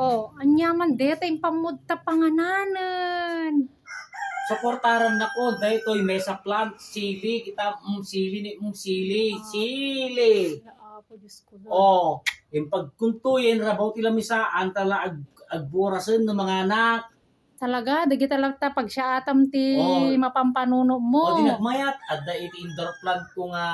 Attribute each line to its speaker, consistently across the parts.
Speaker 1: Oh, anyaman deta yung pamudta pangananan.
Speaker 2: Suportaran na ko daytoy mesa plant sili kita mm, sili ni mm, sili sili.
Speaker 1: Apo, Diyos ko.
Speaker 2: Oh, yung pagkuntuyin rabaw tila misaan tala ag agburasen ng mga anak.
Speaker 1: Talaga, dagi talaga pag siya atam ti
Speaker 2: Oh.
Speaker 1: mapampanuno mo.
Speaker 2: O dinagmayat adda iti indoor plant ko nga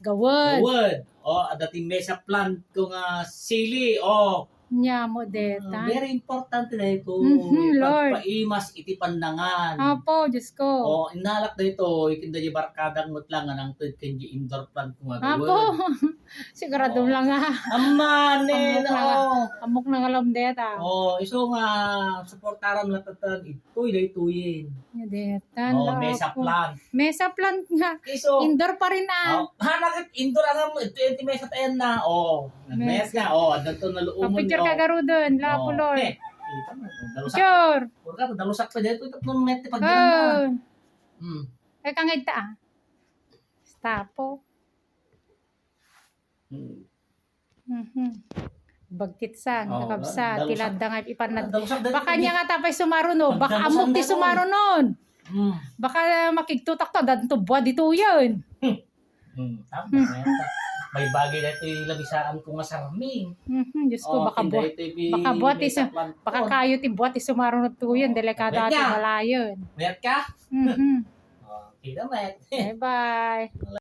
Speaker 1: Gawad.
Speaker 2: wood. O adda ti mesa plant ko nga sili. O
Speaker 1: Nya mo deta.
Speaker 2: very important na ito.
Speaker 1: Mhm, Lord.
Speaker 2: Pagpaimas iti pandangan.
Speaker 1: Apo, Diyos ko.
Speaker 2: O inalak na ito, ikinda yung barkadang mutlang ng tud kanji indoor plant nga
Speaker 1: Apo.
Speaker 2: wood.
Speaker 1: Sigurado
Speaker 2: Oh.
Speaker 1: lang Amok na
Speaker 2: o.
Speaker 1: Amok na alam deta.
Speaker 2: Oh, iso nga suportaran latatan itoy day tuyin.
Speaker 1: Nya deta.
Speaker 2: Oh, mesa
Speaker 1: po.
Speaker 2: plant.
Speaker 1: Mesa plant nga.
Speaker 2: Iso
Speaker 1: Indoor pa rin ah.
Speaker 2: Oh, hanakit indoor ang 20 mesa tayo na. Oh, nag-mess nga. Oh, adto na luumon.
Speaker 1: Picture ka garo doon. La po, Lord.
Speaker 2: Eh, dalusak.
Speaker 1: Sure.
Speaker 2: Purka, dalusak pa dito. Tatlong mete pag ganun na.
Speaker 1: Oh.
Speaker 2: Hmm.
Speaker 1: Ay, kangay ta ah. Stapo.
Speaker 2: Hmm.
Speaker 1: Mhm. Bagtitsan,
Speaker 2: Oh,
Speaker 1: kakabsa,
Speaker 2: dalusak.
Speaker 1: tilada nga ipanad. Baka niya nga tapay sumaro no. Baka amok ti nun.
Speaker 2: Hmm.
Speaker 1: Baka makigtutak ta, dadto buwa dito yun.
Speaker 2: Hmm. Tama. meta. May bagay na ito yung labisaan ko masarming.
Speaker 1: Mhm, Diyos ko,
Speaker 2: Oh,
Speaker 1: baka
Speaker 2: yung
Speaker 1: baka buhat
Speaker 2: plant
Speaker 1: Baka kayo ti buwa ti sumaro no to yun. Delikado
Speaker 2: Wait
Speaker 1: ati
Speaker 2: nga.
Speaker 1: malayon.
Speaker 2: Mayat ka?
Speaker 1: Mhm.
Speaker 2: Oh, kita met.
Speaker 1: Bye-bye.